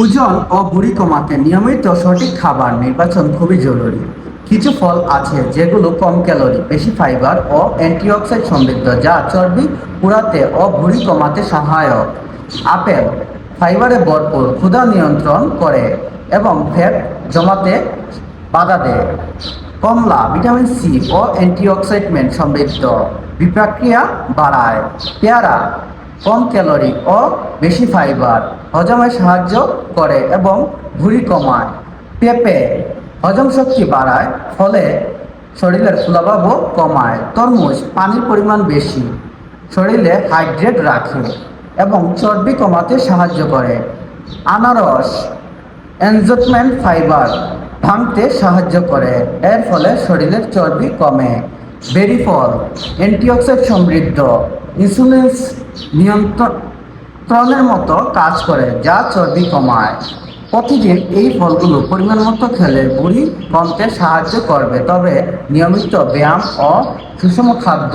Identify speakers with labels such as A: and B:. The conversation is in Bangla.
A: ওজন ও ভুঁড়ি কমাতে নিয়মিত সঠিক খাবার নির্বাচন খুবই জরুরি। কিছু ফল আছে যেগুলো কম ক্যালোরি, বেশি ফাইবার ও অ্যান্টিঅক্সিডেন্ট সমৃদ্ধ, যা চর্বি পুরাতে ও ভুঁড়ি কমাতে সহায়ক। আপেল ফাইবারে ভরপুর, ক্ষুধা নিয়ন্ত্রণ করে এবং ফ্যাট জমাতে বাধা দেয়। কমলা, ভিটামিন সি ও অ্যান্টিঅক্সিডেন্ট সমৃদ্ধ, বিপাক্রিয়া বাড়ায়। পেয়ারা কম ক্যালোরি ও বেশি ফাইবার, হজমে সাহায্য করে এবং ভুঁড়ি কমায়। পেঁপে হজম শক্তি বাড়ায়, ফলে শরীরের ফুলাভাবও কমায়। তরমুজ পানির পরিমাণ বেশি, শরীরে হাইড্রেট রাখে এবং চর্বি কমাতে সাহায্য করে। আনারস, এনজটমেন্ট ফাইবার ভাঙতে সাহায্য করে, এর ফলে শরীরের চর্বি কমে। বেরি ফল অ্যান্টিঅক্সিডেন্ট সমৃদ্ধ, ইনসুলিন নিয়ন্ত্রণের মতো কাজ করে যা চর্বি কমায়। প্রতিদিন এই ফলগুলো পরিমাণ মতো খেলে বুড়ি কমতে সাহায্য করবে। তবে নিয়মিত ব্যায়াম ও সুষম খাদ্য